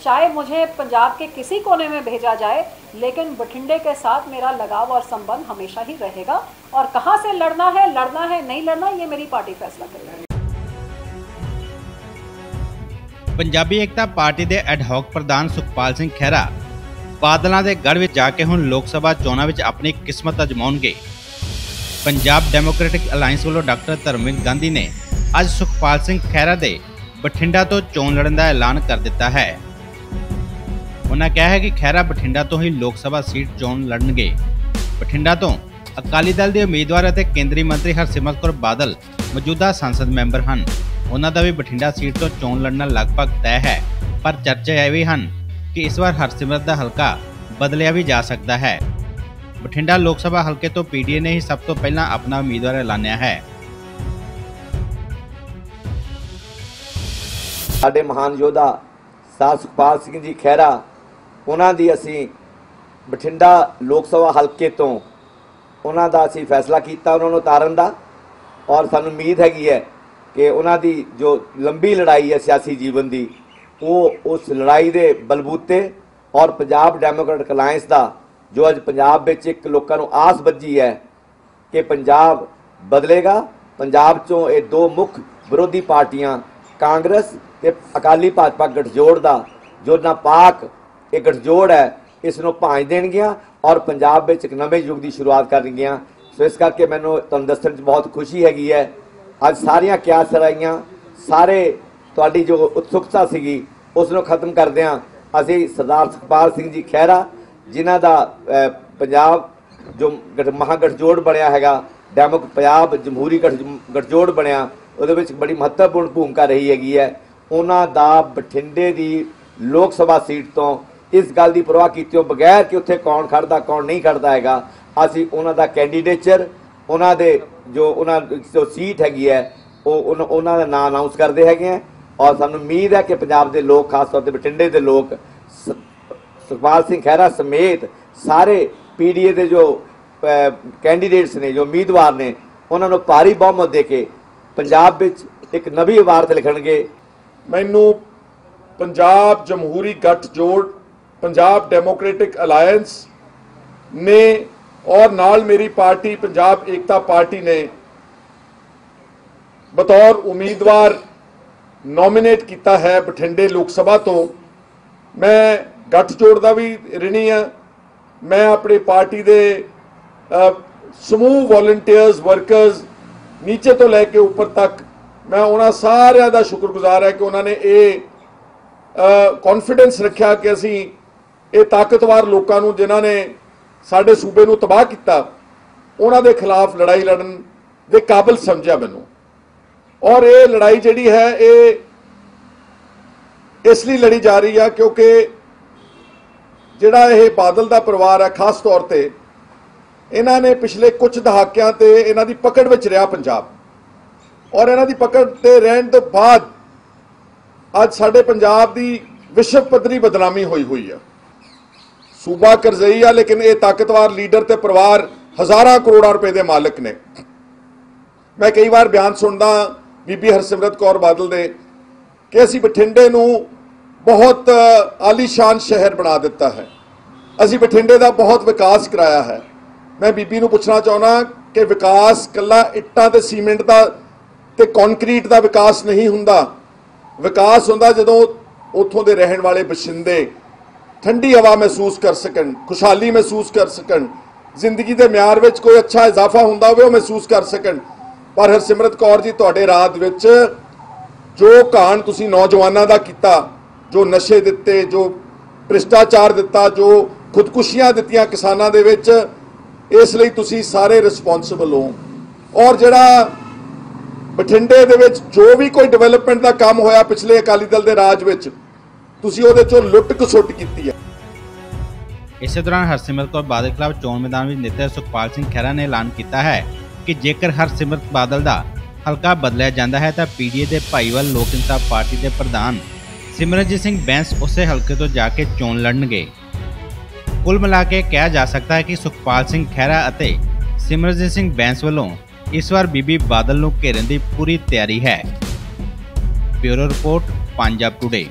चाहे मुझे पंजाब के किसी कोने में भेजा जाए लेकिन बठिंडे के साथ मेरा लगाव और संबंध हमेशा ही रहेगा और कहाँ से लड़ना है लड़ना है नहीं लड़ना ये मेरी पार्टी फैसला करेगी ਪੰਜਾਬੀ ਏਕਤਾ ਪਾਰਟੀ ਦੇ ਐਡਹੌਕ ਪ੍ਰਧਾਨ ਸੁਖਪਾਲ ਸਿੰਘ ਖਹਿਰਾ ਬਾਦਲਾਂ ਦੇ ਗੜ ਵਿੱਚ ਜਾ ਕੇ ਹੁਣ ਲੋਕ ਸਭਾ ਚੋਣਾਂ ਵਿੱਚ ਆਪਣੀ ਕਿਸਮਤ ਅਜਮਾਉਣਗੇ ਪੰਜਾਬ ਡੈਮੋਕ੍ਰੈਟਿਕ ਅਲਾਈਅੰਸ ਵੱਲੋਂ ਡਾਕਟਰ ਧਰਮਵੀਰ ਗਾਂਧੀ ਨੇ ਅੱਜ ਸੁਖਪਾਲ ਸਿੰਘ ਖਹਿਰਾ ਦੇ ਬਠਿੰਡਾ ਤੋਂ ਚੋਣ ਲੜਨ ਦਾ ਐਲਾਨ ਕਰ ਦਿੱਤਾ ਹੈ ਉਹਨਾਂ ਕਿਹਾ ਹੈ ਕਿ ਖਹਿਰਾ ਬਠਿੰਡਾ ਤੋਂ ਹੀ ਲੋਕ ਸਭਾ ਸੀਟ ਚੋਣ ਲੜਨਗੇ। ਬਠਿੰਡਾ ਤੋਂ ਅਕਾਲੀ ਦਲ ਦੇ ਉਮੀਦਵਾਰ ਅਤੇ ਕੇਂਦਰੀ ਮੰਤਰੀ ਹਰਸਿਮਰਤ ਕੌਰ ਬਾਦਲ ਮੌਜੂਦਾ ਸੰਸਦ ਮੈਂਬਰ ਹਨ। ਉਹਨਾਂ ਦਾ ਵੀ ਬਠਿੰਡਾ ਸੀਟ ਤੋਂ ਚੋਣ ਲੜਨਾ ਲਗਭਗ ਤੈਅ ਹੈ, ਪਰ ਚਰਚਾ ਇਹ ਵੀ ਹਨ ਕਿ ਇਸ ਵਾਰ ਹਰਸਿਮਰਤ ਦਾ ਹਲਕਾ ਬਦਲਿਆ ਵੀ ਜਾ ਸਕਦਾ ਹੈ। ਬਠਿੰਡਾ ਲੋਕ ਸਭਾ ਹਲਕੇ ਤੋਂ ਪੀਡੀਏ ਨੇ ਹੀ ਸਭ ਤੋਂ ਪਹਿਲਾਂ ਆਪਣਾ ਉਮੀਦਵਾਰ ਐਲਾਨਿਆ ਹੈ। ਸਾਡੇ ਮਹਾਨ ਯੋਧਾ ਸਰ ਸੁਖਪਾਲ ਸਿੰਘ ਜੀ ਖਹਿਰਾ ਉਹਨਾਂ ਦੀ ਅਸੀਂ ਬਠਿੰਡਾ ਲੋਕ ਸਭਾ ਹਲਕੇ ਤੋਂ ਉਹਨਾਂ ਦਾ ਅਸੀਂ ਫੈਸਲਾ ਕੀਤਾ, ਉਹਨਾਂ ਨੂੰ ਉਤਾਰਨ ਦਾ। ਔਰ ਸਾਨੂੰ ਉਮੀਦ ਹੈਗੀ ਹੈ ਕਿ ਉਹਨਾਂ ਦੀ ਜੋ ਲੰਬੀ ਲੜਾਈ ਹੈ ਸਿਆਸੀ ਜੀਵਨ ਦੀ, ਉਹ ਉਸ ਲੜਾਈ ਦੇ ਬਲਬੂਤੇ ਔਰ ਪੰਜਾਬ ਡੈਮੋਕ੍ਰੈਟਿਕ ਅਲਾਈਅੰਸ ਦਾ, ਜੋ ਅੱਜ ਪੰਜਾਬ ਵਿੱਚ ਇੱਕ ਲੋਕਾਂ ਨੂੰ ਆਸ ਬੱਜੀ ਹੈ ਕਿ ਪੰਜਾਬ ਬਦਲੇਗਾ। ਪੰਜਾਬ ਚੋਂ ਇਹ ਦੋ ਮੁੱਖ ਵਿਰੋਧੀ ਪਾਰਟੀਆਂ, ਕਾਂਗਰਸ ਤੇ ਅਕਾਲੀ ਭਾਜਪਾ ਗਠਜੋੜ ਦਾ, ਜੋ ਨਾਪਾਕ ਇਹ ਗਠਜੋੜ ਹੈ ਇਸ ਨੂੰ ਭਾਂਜ ਦੇਣਗੀਆਂ ਔਰ ਪੰਜਾਬ ਵਿੱਚ ਇੱਕ ਨਵੇਂ ਯੁੱਗ ਦੀ ਸ਼ੁਰੂਆਤ ਕਰਨਗੀਆਂ। ਸੋ ਇਸ ਕਰਕੇ ਮੈਨੂੰ ਤੁਹਾਨੂੰ ਦੱਸਣ 'ਚ ਬਹੁਤ ਖੁਸ਼ੀ ਹੈਗੀ ਹੈ। ਅੱਜ ਸਾਰੀਆਂ ਕਿਆਸ ਸਰਾਈਆਂ ਸਾਰੇ ਤੁਹਾਡੀ ਜੋ ਉਤਸੁਕਤਾ ਸੀਗੀ ਉਸ ਨੂੰ ਖਤਮ ਕਰਦਿਆਂ ਅਸੀਂ ਸਰਦਾਰ ਸੁਖਪਾਲ ਸਿੰਘ ਜੀ ਖਹਿਰਾ, ਜਿਨ੍ਹਾਂ ਦਾ ਪੰਜਾਬ ਜੋ ਗਠ- ਮਹਾਗਠਜੋੜ ਬਣਿਆ ਹੈਗਾ, ਡੈਮੋਕ ਪੰਜਾਬ ਜਮਹੂਰੀ ਗਠ- ਗਠਜੋੜ ਬਣਿਆ, ਉਹਦੇ ਵਿੱਚ ਬੜੀ ਮਹੱਤਵਪੂਰਨ ਭੂਮਿਕਾ ਰਹੀ ਹੈਗੀ ਹੈ। ਉਹਨਾਂ ਦਾ ਬਠਿੰਡੇ ਦੀ ਲੋਕ ਸਭਾ ਸੀਟ ਤੋਂ ਇਸ ਗੱਲ ਦੀ ਪਰਵਾਹ ਕੀਤਿਓ ਬਗੈਰ ਕਿ ਉੱਥੇ ਕੌਣ ਖੜਦਾ, ਕੌਣ ਨਹੀਂ ਖੜਦਾ ਹੈਗਾ। ਅਸੀਂ ਉਹਨਾਂ ਦਾ ਕੈਂਡੀਡੇਚਰ ਉਹਨਾਂ ਦੇ ਜੋ ਉਹਨਾਂ ਜੋ ਸੀਟ ਹੈਗੀ ਹੈ, ਉਹ ਉਹਨਾਂ- ਉਹਨਾਂ ਦਾ ਨਾਮ ਅਨਾਉਂਸ ਕਰਦੇ ਹੈਗੇ ਆ ਔਰ ਸਾਨੂੰ ਉਮੀਦ ਹੈ ਕਿ ਪੰਜਾਬ ਦੇ ਲੋਕ, ਖਾਸ ਤੌਰ ਤੇ ਬਠਿੰਡੇ ਦੇ ਲੋਕ, ਸ- ਸੁਖਪਾਲ ਸਿੰਘ ਖਹਿਰਾ ਸਮੇਤ ਸਾਰੇ ਪੀਡੀਏ ਦੇ ਜੋ ਕੈਂਡੀਡੇਟਸ ਨੇ, ਜੋ ਉਮੀਦਵਾਰ ਨੇ, ਉਹਨਾਂ ਨੂੰ ਭਾਰੀ ਬਹੁਮਤ ਦੇ ਕੇ ਪੰਜਾਬ ਵਿੱਚ ਇੱਕ ਨਵੀਂ ਇਬਾਰਤ ਲਿਖਣਗੇ। ਮੈਨੂੰ ਪੰਜਾਬ ਜਮਹੂਰੀ ਗੱਠਜੋੜ ਪੰਜਾਬ ਡੈਮੋਕ੍ਰੈਟਿਕ ਅਲਾਈਅੰਸ ਨੇ ਔਰ ਨਾਲ ਮੇਰੀ ਪਾਰਟੀ ਪੰਜਾਬ ਏਕਤਾ ਪਾਰਟੀ ਨੇ ਬਤੌਰ ਉਮੀਦਵਾਰ ਨੋਮੀਨੇਟ ਕੀਤਾ ਹੈ ਬਠਿੰਡੇ ਲੋਕ ਸਭਾ ਤੋਂ। ਮੈਂ ਗੱਠਜੋੜ ਦਾ ਵੀ ਰਿਣੀ ਆ ਮੈਂ ਆਪਣੀ ਪਾਰਟੀ ਦੇ ਸਮੂਹ ਵੋਲੰਟੀਅਰਸ ਵਰਕਰਸ ਨੀਚੇ ਤੋਂ ਲੈ ਕੇ ਉੱਪਰ ਤੱਕ ਮੈਂ ਉਹਨਾਂ ਸਾਰਿਆਂ ਦਾ ਸ਼ੁਕਰਗੁਜ਼ਾਰ ਹੈ ਕਿ ਉਹਨਾਂ ਨੇ ਇਹ ਕੌਨਫੀਡੈਂਸ ਰੱਖਿਆ ਕਿ ਅਸੀਂ ਇਹ ਤਾਕਤਵਰ ਲੋਕਾਂ ਨੂੰ, ਜਿਨ੍ਹਾਂ ਨੇ ਸਾਡੇ ਸੂਬੇ ਨੂੰ ਤਬਾਹ ਕੀਤਾ, ਉਹਨਾਂ ਦੇ ਖਿਲਾਫ ਲੜਾਈ ਲੜਨ ਦੇ ਕਾਬਿਲ ਸਮਝਿਆ ਮੈਨੂੰ। ਔਰ ਇਹ ਲੜਾਈ ਜਿਹੜੀ ਹੈ, ਇਹ ਇਸ ਲਈ ਲੜੀ ਜਾ ਰਹੀ ਆ ਕਿਉਂਕਿ ਜਿਹੜਾ ਇਹ ਬਾਦਲ ਦਾ ਪਰਿਵਾਰ ਹੈ, ਖਾਸ ਤੌਰ ਤੇ, ਇਹਨਾਂ ਨੇ ਪਿਛਲੇ ਕੁਝ ਦਹਾਕਿਆਂ ਤੇ ਇਹਨਾਂ ਦੀ ਪਕੜ ਵਿੱਚ ਰਿਹਾ ਪੰਜਾਬ। ਔਰ ਇਹਨਾਂ ਦੀ ਪਕੜ ਤੇ ਰਹਿਣ ਤੋਂ ਬਾਅਦ ਅੱਜ ਸਾਡੇ ਪੰਜਾਬ ਦੀ ਵਿਸ਼ਵ ਪੱਧਰੀ ਬਦਨਾਮੀ ਹੋਈ ਹੋਈ ਆ। ਸੂਬਾ ਕਰਜ਼ਈ ਆ, ਲੇਕਿਨ ਇਹ ਤਾਕਤਵਰ ਲੀਡਰ ਤੇ ਪਰਿਵਾਰ ਹਜ਼ਾਰਾਂ ਕਰੋੜਾਂ ਰੁਪਏ ਦੇ ਮਾਲਕ ਨੇ। ਮੈਂ ਕਈ ਵਾਰ ਬਿਆਨ ਸੁਣਦਾ, ਬੀਬੀ ਹਰਸਿਮਰਤ ਕੌਰ ਬਾਦਲ ਦੇ, ਕਿ ਅਸੀਂ ਬਠਿੰਡੇ ਨੂੰ ਬਹੁਤ ਆਲੀਸ਼ਾਨ ਸ਼ਹਿਰ ਬਣਾ ਦਿੱਤਾ ਹੈ। ਅਸੀਂ ਬਠਿੰਡੇ ਦਾ ਬਹੁਤ ਵਿਕਾਸ ਕਰਾਇਆ ਹੈ। ਮੈਂ ਬੀਬੀ ਨੂੰ ਪੁੱਛਣਾ ਚਾਹੁੰਦਾ ਕਿ ਵਿਕਾਸ ਕੱਲਾ ਇੱਟਾਂ ਤੇ ਸੀਮੈਂਟ ਦਾ ਤੇ ਕੰਕਰੀਟ ਦਾ ਵਿਕਾਸ ਨਹੀਂ ਹੁੰਦਾ। ਵਿਕਾਸ ਹੁੰਦਾ ਜਦੋਂ ਉੱਥੋਂ ਦੇ ਰਹਿਣ ਵਾਲੇ ਬਸ਼ਿੰਦੇ ਠੰਡੀ ਹਵਾ ਮਹਿਸੂਸ ਕਰ ਸਕਣ, ਖੁਸ਼ਹਾਲੀ ਮਹਿਸੂਸ ਕਰ ਸਕਣ, ਜ਼ਿੰਦਗੀ ਦੇ ਮਿਆਰ ਵਿੱਚ ਕੋਈ ਅੱਛਾ ਇਜ਼ਾਫਾ ਹੁੰਦਾ ਹੋਵੇ ਉਹ ਮਹਿਸੂਸ ਕਰ ਸਕਣ। ਪਰ ਹਰਸਿਮਰਤ ਕੌਰ ਜੀ, ਤੁਹਾਡੇ ਰਾਤ ਵਿੱਚ ਜੋ ਕਾਂਡ ਤੁਸੀਂ ਨੌਜਵਾਨਾਂ ਦਾ ਕੀਤਾ, ਜੋ ਨਸ਼ੇ ਦਿੱਤੇ, ਜੋ ਭ੍ਰਿਸ਼ਟਾਚਾਰ ਦਿੱਤਾ, ਜੋ ਖੁਦਕੁਸ਼ੀਆਂ ਦਿੱਤੀਆਂ ਕਿਸਾਨਾਂ ਦੇ ਵਿੱਚ, ਇਸ ਲਈ ਤੁਸੀਂ ਸਾਰੇ ਰਿਸਪੌਂਸਿਬਲ ਹੋ। ਔਰ ਜਿਹੜਾ ਬਠਿੰਡੇ ਦੇ ਵਿੱਚ ਜੋ ਵੀ ਕੋਈ ਡਿਵੈਲਪਮੈਂਟ ਦਾ ਕੰਮ ਹੋਇਆ ਪਿਛਲੇ ਅਕਾਲੀ ਦਲ ਦੇ ਰਾਜ ਵਿੱਚ ਤੁਸੀਂ ਉਹਦੇ ਚੋਂ ਲੁੱਟ ਖਸੁੱਟ ਕੀਤੀ ਹੈ ਇਸੇ ਦੌਰਾਨ ਹਰਸਿਮਰਤ ਕੌਰ ਬਾਦਲ ਖਿਲਾਫ ਚੋਣ ਮੈਦਾਨ ਵਿੱਚ ਨੇਤਾ ਸੁਖਪਾਲ ਸਿੰਘ ਖਹਿਰਾ ਨੇ ਐਲਾਨ ਕੀਤਾ ਹੈ ਕਿ ਜੇਕਰ ਹਰਸਿਮਰਤ ਬਾਦਲ ਦਾ ਹਲਕਾ ਬਦਲਿਆ ਜਾਂਦਾ ਹੈ ਤਾਂ ਪੀਡੀਏ ਦੇ ਭਾਈਵਾਲ ਲੋਕ ਇਨਸਾਫ ਪਾਰਟੀ ਦੇ ਪ੍ਰਧਾਨ ਸਿਮਰਨਜੀਤ ਸਿੰਘ ਬੈਂਸ ਉਸੇ ਹਲਕੇ ਤੋਂ ਜਾ ਕੇ ਚੋਣ ਲੜਨਗੇ। ਕੁੱਲ ਮਿਲਾ ਕੇ ਕਿਹਾ ਜਾ ਸਕਦਾ ਹੈ ਕਿ ਸੁਖਪਾਲ ਸਿੰਘ ਖਹਿਰਾ ਅਤੇ ਸਿਮਰਨਜੀਤ ਸਿੰਘ ਬੈਂਸ ਵੱਲੋਂ ਇਸ ਵਾਰ ਬੀਬੀ ਬਾਦਲ ਨੂੰ ਘੇਰਨ ਦੀ ਪੂਰੀ ਤਿਆਰੀ ਹੈ। Bureau report, Punjab today